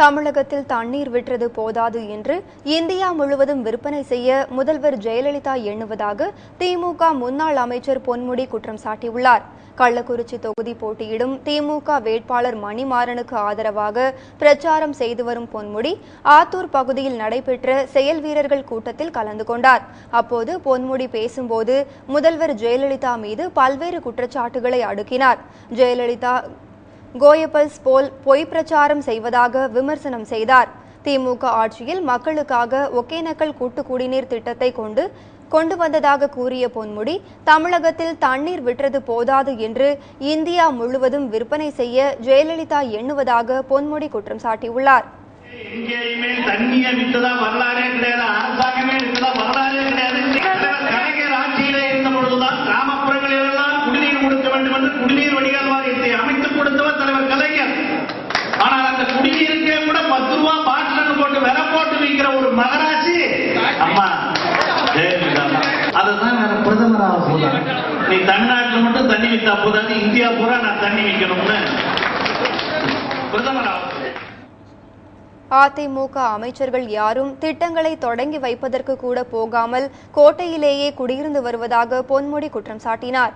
தமிழகத்தில் தண்ணீர் விற்றது போதாது என்று இந்தியா முழுவதும் விற்பனை செய்ய முதல்வர் ஜெயலலிதா எண்ணுவதாக திமுக முன்னாள் அமைச்சர் பொன்முடி குற்றம் சாட்டியுள்ளார். கள்ளக்குறிச்சி தொகுதி போட்டியிடும் திமுக வேட்பாளர் மணிமாறனுக்கு ஆதரவாக பிரச்சாரம் செய்து வரும் பொன்முடி ஆத்தூர் பகுதியில் நடைபெற்ற செயல் வீரர்கள் கூட்டத்தில் கலந்து கொண்டார். அப்போது பொன்முடி பேசும்போது முதல்வர் ஜெயலலிதா மீது பல்வேறு குற்றச்சாட்டுகளை அடுக்கினார். ஜெயலலிதா கோயபல்ஸ் போல் பொய் பிரச்சாரம் செய்வதாக விமர்சனம் செய்தார். திமுக ஆட்சியில் மக்களுக்காக ஒகேனக்கல் கூட்டு குடிநீர் திட்டத்தை கொண்டு கொண்டு வந்ததாக கூறிய பொன்முடி தமிழகத்தில் தண்ணீர் விற்றது போதாது என்று இந்தியா முழுவதும் விற்பனை செய்ய ஜெயலலிதா எண்ணுவதாக பொன்முடி குற்றம் சாட்டியுள்ளார். பிரதமராக போதாது நீ தமிழ்நாட்டில் மட்டும் தண்ணி வித்தா போதாது இந்தியா பூரா நான் தண்ணி விற்கணும்னு பிரதமராக அதிமுக அமைச்சர்கள் யாரும் திட்டங்களை தொடங்கி வைப்பதற்கு கூட போகாமல் கோட்டையிலேயே குடியிருந்து வருவதாக பொன்முடி குற்றம் சாட்டினார்.